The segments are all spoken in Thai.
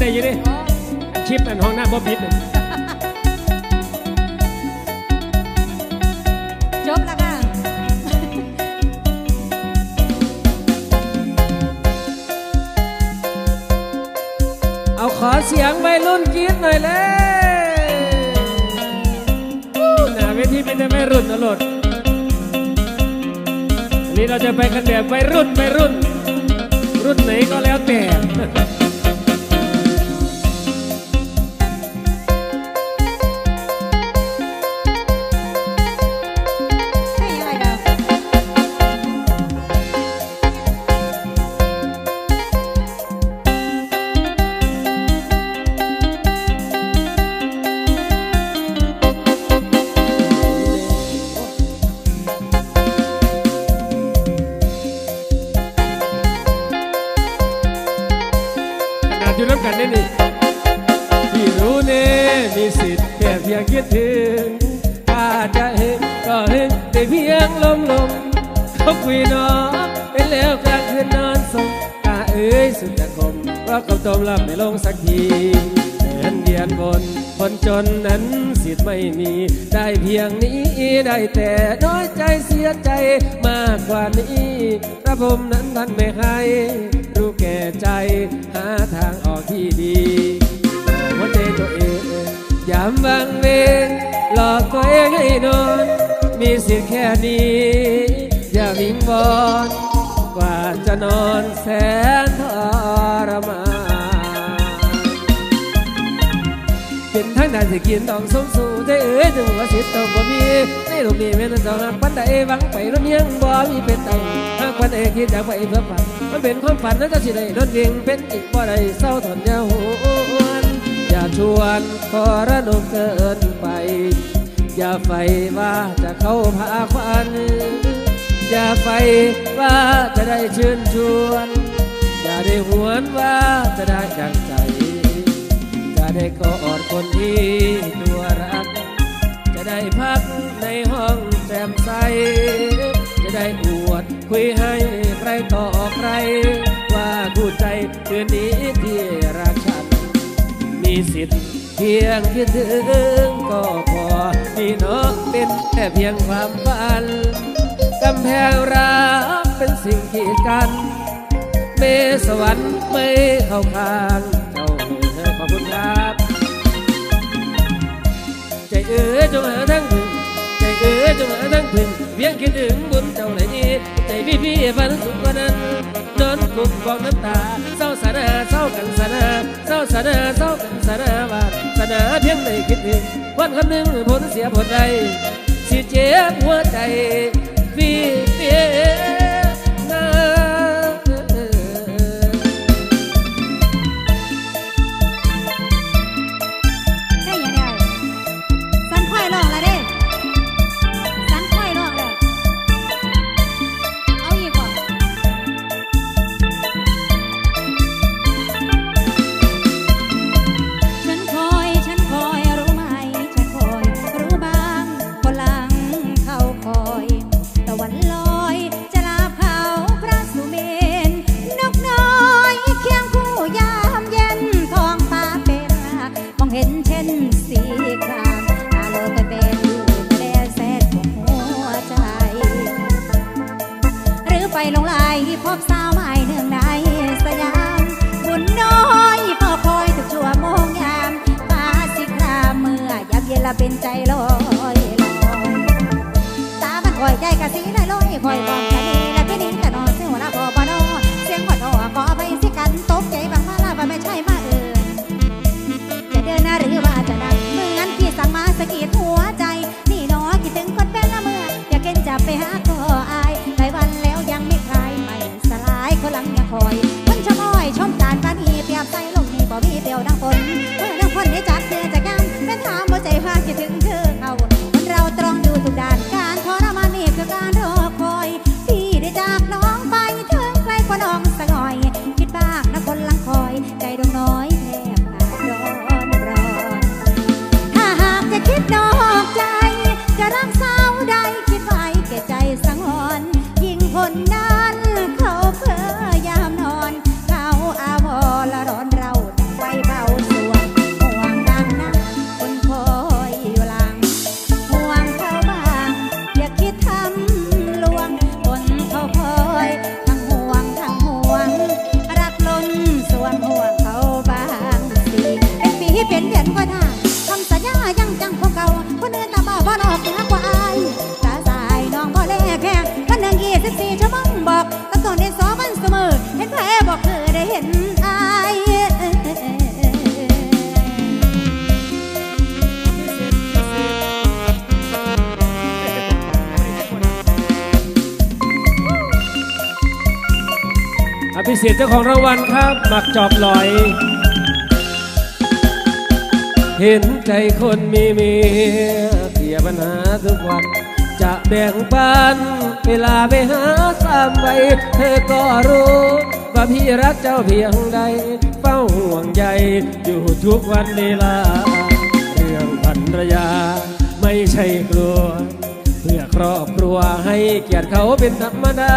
ได้อยังดิโอ้อันคลิปอันห้องหน้าบ๊อบบิดน่ะจบแล้วค่ะ เอาขอเสียงวัยรุ่นกรีดหน่อยเลยหน้าเวทีเป็นแต่วัยรุ่นตลอดอันนี้เราจะไปกันแบบวัยรุ่นวัยรุ่น รุ่นไหนก็แล้วแต่ สิทธิ์แค่เพียงคิดถึงถ้าจะเห็นก็เห็นแต่เพียงลมลมเขาคุยนอเป็นแล้วกลางคืนนอนสมตาเอ้ยสุดจะคมว่าเขาต้มลำไม่ลงสักทีแสนเดียนบนคนจนนั้นสิทธิ์ไม่มี ได้เพียงนี้ได้แต่น้อยใจเสียใจมากกว่านี้พระผมนั้นท่านไม่ให้รู้แก่ใจหาทางออกที่ดีบอกหัวใจตัวเอง ยามวังเวงหลอกตัวเองให้นอน มีสิทธิ์แค่นี้ อย่าวิงบอนกว่าจะนอนแสนทรมานเป็นทั้งนั้นสิกินต้องสมสู่ใจเอ้ยถึงว่าสิทธิ์ต้องบ่มีในโลกนี้แม่นั้นจ้าหักปันใดหวังไปแล้วยังบ่มีเป็นตังหากปันใดคิดอยากไปเพื่อฝันมันเป็นความฝันนั้นจะสิได้นอนเก่งเป็นจริงบ่ได้เศร้าทนยาหวนอย่า ชวนขอระนมเกินไป อย่าไฟว่าจะเข้าพาควัน อย่าไฟว่าจะได้เชิญชวน อย่าได้หวนว่าจะได้ดังใจ จะได้กอดคนที่ตัวรัก จะได้พักในห้องแจ่มใส จะได้อวดคุยให้ใครต่อใคร ว่ากูใจคืนนี้ที่รักฉัน มีสิทธิ์เพียงคิดถึงก็พอนี่เนาะเป็นแค่เพียงความฝันกำแพงรักเป็นสิ่งที่กัน เมสวรรค์ไม่เข้าข้างเจ้าเธอขอบคุณครับใจเอ๋ยจงหา เอ๋ยจงหาทั้งถึงเพียงคิดถึงบุญเจ้าไหนนี้ใจพี่พี่ฝันสุขกว่านั้นนอนกุมกองน้ำตาเศร้าสานาเศร้ากันสานาเศร้าสานาเศร้ากันสานาว่าสานาเพียงได้คิดถึงวันคำหนึ่งผลเสียผลใดสิเจ็บหัวใจพี่ อยลอยคอยบอกทะเลและพี่นิ้งแต่นอนเสียงหัวหน้าะบอนอเสียงหัวเราะก็ไปสิกันตกใจบางมาลาว่าไม่ใช่มาเอิญจะเดินหน้าหรือว่าจะนั่งเหมือนพี่สั่งมาสะกิดหัวใจ นี่น้อคิดถึงคนเป็นละเมื่ออยากเก็นจับไปหาก็อายหลายวันแล้วยังไม่คลายไม่สลายคนหลังยังคอย อภิเศษเจ้าของรางวัลครับหมักจอบลอย เห็นใจคนมีเมียเสียปัญหาทุกวันจะแบ่งปัน เวลาไปหาสามใบเธอก็รู้ ว่าพี่รักเจ้าเพียงใด เฝ้าห่วงใยอยู่ทุกวันเวลา เรื่องภรรยา ไม่ใช่กลัว เพื่อครอบครัวให้เกียรติเขาเป็นธรรมดา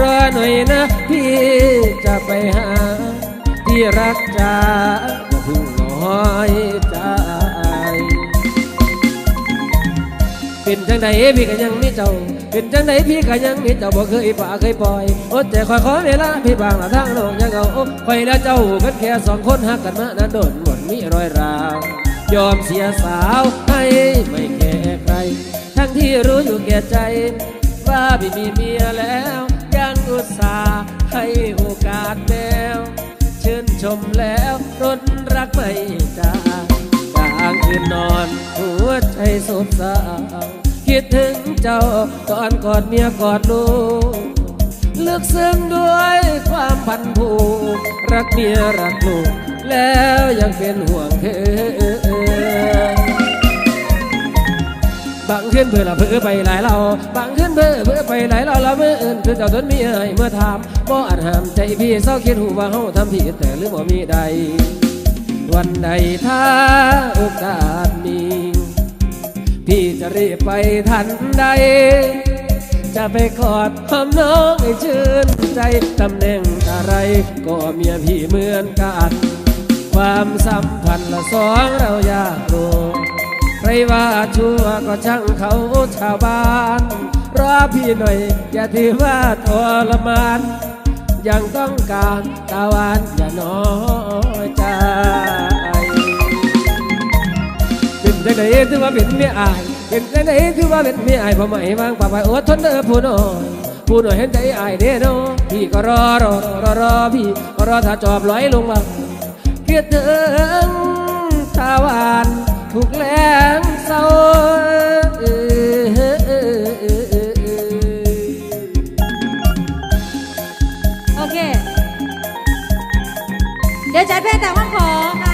รอหน่อยนะ พี่จะไปหา ที่รักจ้าอย่าเพึ่งน้อยใจเป็นจังใดพี่ก็ยังมีเจ้า เป็นจังใดพี่ก็ยังมีเจ้าบ่เคยป่าเคยปล่อยอดแต่คอยขอเวลาพี่บางละทางลกยังเอาอกคอยและเจ้าเป็นแค่สองคนหักกันมานานโดนหมดมีรอยราว ยอมเสียสาวให้ไม่แค่ใคร ทั้งที่รู้อยู่แก่ใจ ว่าพี่มีเมียแล้ว อุตส่าห์ให้โอกาสแล้วชื่นชมแล้วรนรักไม่จางกลางคืนนอนหัวใจสบสาวคิดถึงเจ้าตอนกอดเมียกอดลูกเลึกซึ้งด้วยความพันผูกรักเมียรักลูกแล้วยังเป็นห่วงเธอ บางขึ้นเพื่อละเพื่อไปหลายเราบางขึ้นเพื่อเพื่อไปหลายเราละเมื่ออื่นคือเจ้าทนมีให้เมื่อถามบ่อาจห้ามใจพี่เศร้าคิดหูว่าเฮาทำผิดแต่หรือบ่มีใด วันใดถ้าโอกาสมีพี่จะรีบไปทันใด จะไปกอดหอมน้องให้ชื่นใจตำแหน่งอะไร ก็เมียพี่เหมือนกัน ความสัมพันธ์ละสองเราอยากรู้ รว่าชั่วก็ช่างเขาชาวบ้านรอพี่หน่อยอย่าถือว่าทรมาน ยังต้องการตาวานอย่าน้อยใจเป็นจังไดถือว่าเป็นเมียอายเป็นจังไดถือว่าเป็นเมียอายพอไหมวางป่าไปอดทนเด้อผู้น้อยผู้น้อยเห็นใจอายเด้อเนาะพี่ก็รอรอรอรอพี่ก็รอถ้าจอบลอยลงมาเกิดถึงตาหวาน ทุกแรงเศร้าโอเค เดี๋ยวจัดเพลงแต่ว่าขอ